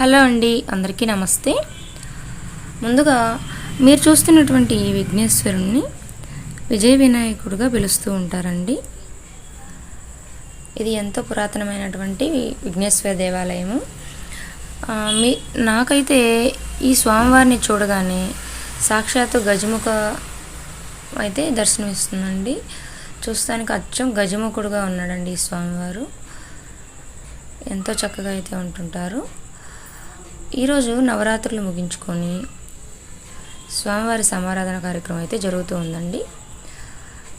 Hello అండి అందరికీ నమస్తే. ముందుగా మీరు చూస్తున్నటువంటి ఈ విఘ్నేశ్వరుణ్ణి విజయ వినాయకుడుగా పిలుస్తూ ఉంటారండి. ఇది ఎంతో పురాతనమైనటువంటి విఘ్నేశ్వర దేవాలయము. మీ నాకైతే ఈ స్వామివారిని చూడగానే సాక్షాత్తు గజముఖ అయితే దర్శనమిస్తుందండి. చూస్తానికి అచ్చం గజముఖుడుగా ఉన్నాడండి ఈ స్వామివారు. ఎంతో చక్కగా అయితే ఉంటుంటారు. ఈరోజు నవరాత్రులు ముగించుకొని స్వామివారి సమారాధన కార్యక్రమం అయితే జరుగుతూ ఉందండి.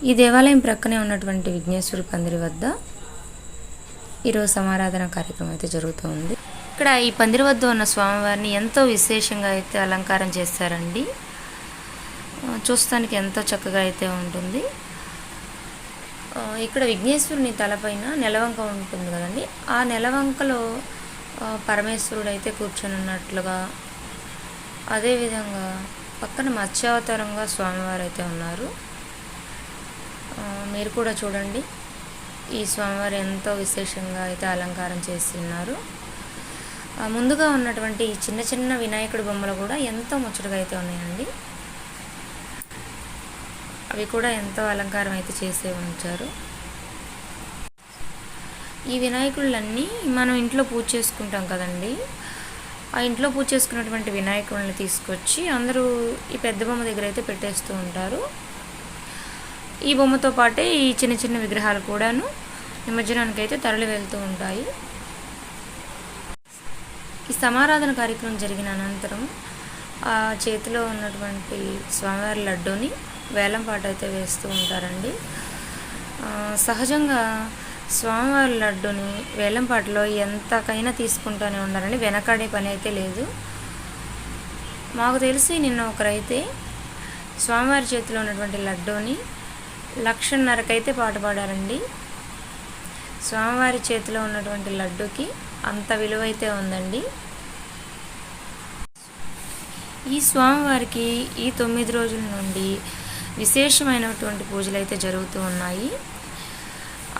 ఈ దేవాలయం ప్రక్కనే ఉన్నటువంటి విఘ్నేశ్వరి పందిరి వద్ద ఈరోజు సమారాధన కార్యక్రమం అయితే జరుగుతూ ఉంది. ఇక్కడ ఈ పందిరి వద్ద ఉన్న స్వామివారిని ఎంతో విశేషంగా అయితే అలంకారం చేశారండి చూస్తానికి ఎంతో చక్కగా అయితే ఉంటుంది. ఇక్కడ విఘ్నేశ్వరుని తలపైన నెలవంక ఉంటుంది కదండి. ఆ నెలవంకలో పరమేశ్వరుడు అయితే కూర్చొని ఉన్నట్లుగా అదేవిధంగా పక్కన మత్స్యావతారంగా స్వామివారు అయితే ఉన్నారు మీరు కూడా చూడండి. ఈ స్వామివారు ఎంతో విశేషంగా అయితే అలంకారం చేసి ఉన్నారు ముందుగా ఉన్నటువంటి ఈ చిన్న చిన్న వినాయకుడి బొమ్మలు కూడా ఎంతో ముచ్చటగా అయితే ఉన్నాయండి. అవి కూడా ఎంతో అలంకారం అయితే చేసే ఉంచారు. ఈ వినాయకుళ్ళన్నీ మనం ఇంట్లో పూజ చేసుకుంటాం కదండి. ఆ ఇంట్లో పూజ చేసుకున్నటువంటి వినాయకుడిని తీసుకొచ్చి అందరూ ఈ పెద్ద బొమ్మ దగ్గర అయితే పెట్టేస్తూ ఉంటారు. ఈ బొమ్మతో పాటే ఈ చిన్న చిన్న విగ్రహాలు కూడాను నిమజ్జనానికి అయితే తరలి వెళ్తూ ఉంటాయి. ఈ సమారాధన కార్యక్రమం జరిగిన అనంతరం ఆ చేతిలో ఉన్నటువంటి స్వామివారి లడ్డూని వేలంపాట అయితే వేస్తూ ఉంటారండి. సహజంగా స్వామివారి లడ్డుని వేలంపాటలో ఎంతకైనా తీసుకుంటూనే ఉండాలని వెనకాడే పని అయితే లేదు. మాకు తెలిసి నిన్న ఒకరైతే స్వామివారి చేతిలో ఉన్నటువంటి లడ్డూని లక్షన్నరకైతే పాట పాడారండి. స్వామివారి చేతిలో ఉన్నటువంటి లడ్డూకి అంత విలువైతే ఉందండి. ఈ స్వామివారికి ఈ తొమ్మిది రోజుల నుండి విశేషమైనటువంటి పూజలు అయితే జరుగుతూ ఉన్నాయి.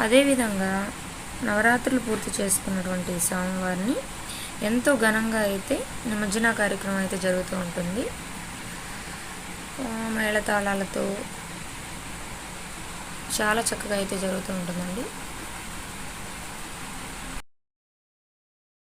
అదేవిధంగా నవరాత్రులు పూర్తి చేసుకున్నటువంటి స్వామివారిని ఎంతో ఘనంగా అయితే నిమజ్జన కార్యక్రమం అయితే జరుగుతూ ఉంటుంది. మేళతాళాలతో చాలా చక్కగా అయితే జరుగుతూ ఉంటుందండి.